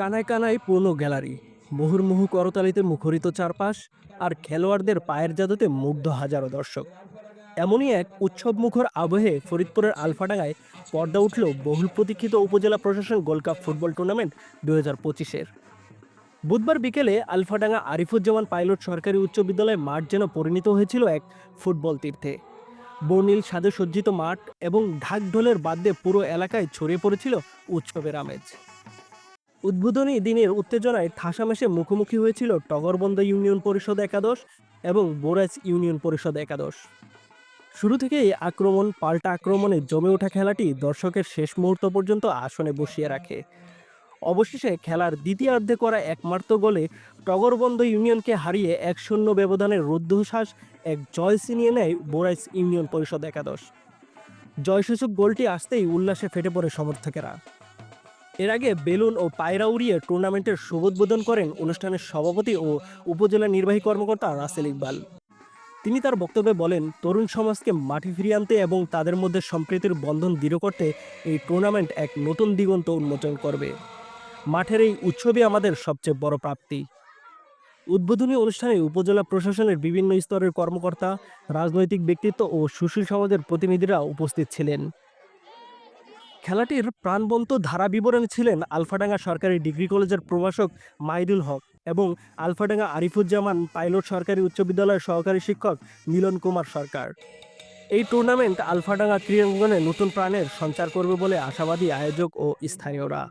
কানায় কানায় পূর্ণ গ্যালারি, মুহুর্মুহু করতালিতে মুখরিত চারপাশ আর খেলোয়াড়দের পায়ের জাদুতে মুগ্ধ হাজারো দর্শক। এমনই এক উৎসব মুখর আবহে ফরিদপুরের আলফাডাঙ্গায় পর্দা উঠল বহুল প্রতীক্ষিত উপজেলা প্রশাসন গোল্ড কাপ ফুটবল টুর্নামেন্ট দু হাজার পঁচিশের। বুধবার বিকেলে আলফাডাঙ্গা আরিফুজ্জামান পাইলট সরকারি উচ্চ বিদ্যালয় মাঠ যেন পরিণত হয়েছিল এক ফুটবল তীর্থে। বর্ণিল সাজে সজ্জিত মাঠ এবং ঢাক ঢোলের বাদ্যে পুরো এলাকায় ছড়িয়ে পড়েছিল উৎসবের আমেজ। উদ্বোধনী দিনের উত্তেজনায় ঠাসামেশে মুখোমুখি হয়েছিল টগরবন্দ ইউনিয়ন পরিষদ একাদশ এবং বোরাজ ইউনিয়ন পরিষদ একাদশ। শুরু থেকেই আক্রমণ, পাল্টা আক্রমণে জমে ওঠা খেলাটি দর্শকের শেষ মুহূর্ত পর্যন্ত আসনে বসিয়ে রাখে। অবশেষে খেলার দ্বিতীয়ার্ধে করা একমাত্র গোলে টগরবন্দ ইউনিয়নকে হারিয়ে এক শূন্য ব্যবধানের রুদ্ধশ্বাস এক জয় ছিনিয়ে নেয় বোরাইস ইউনিয়ন পরিষদ একাদশ। জয়সূচক গোলটি আসতেই উল্লাসে ফেটে পড়ে সমর্থকেরা। এর আগে বেলুন ও পায়রা উড়িয়ে টুর্নামেন্টের শুভোদ্বোধন করেন অনুষ্ঠানের সভাপতি ও উপজেলা নির্বাহী কর্মকর্তা রাসেল ইকবাল। তিনি তার বক্তব্যে বলেন, তরুণ সমাজকে মাঠে ফিরিয়ে আনতে এবং তাদের মধ্যে সম্প্রীতির বন্ধন দৃঢ় করতে এই টুর্নামেন্ট এক নতুন দিগন্ত উন্মোচন করবে। মাঠের এই উৎসবই আমাদের সবচেয়ে বড় প্রাপ্তি। উদ্বোধনী অনুষ্ঠানে উপজেলা প্রশাসনের বিভিন্ন স্তরের কর্মকর্তা, রাজনৈতিক ব্যক্তিত্ব ও সুশীল সমাজের প্রতিনিধিরা উপস্থিত ছিলেন। খেলাটির প্রাণবন্ত ধারা বিবরণী ছিলেন আলফাডাঙ্গা সরকারি ডিগ্রি কলেজের প্রভাষক মাইদুল হক এবং আলফাডাঙ্গা আরিফুজ্জামান পাইলট সরকারি উচ্চ বিদ্যালয়ের সহকারী শিক্ষক মিলন কুমার সরকার। এই টুর্নামেন্ট আলফাডাঙ্গা ক্রীড়াঙ্গনে নতুন প্রাণের সঞ্চার করবে বলে আশাবাদী আয়োজক ও স্থানীয়রা।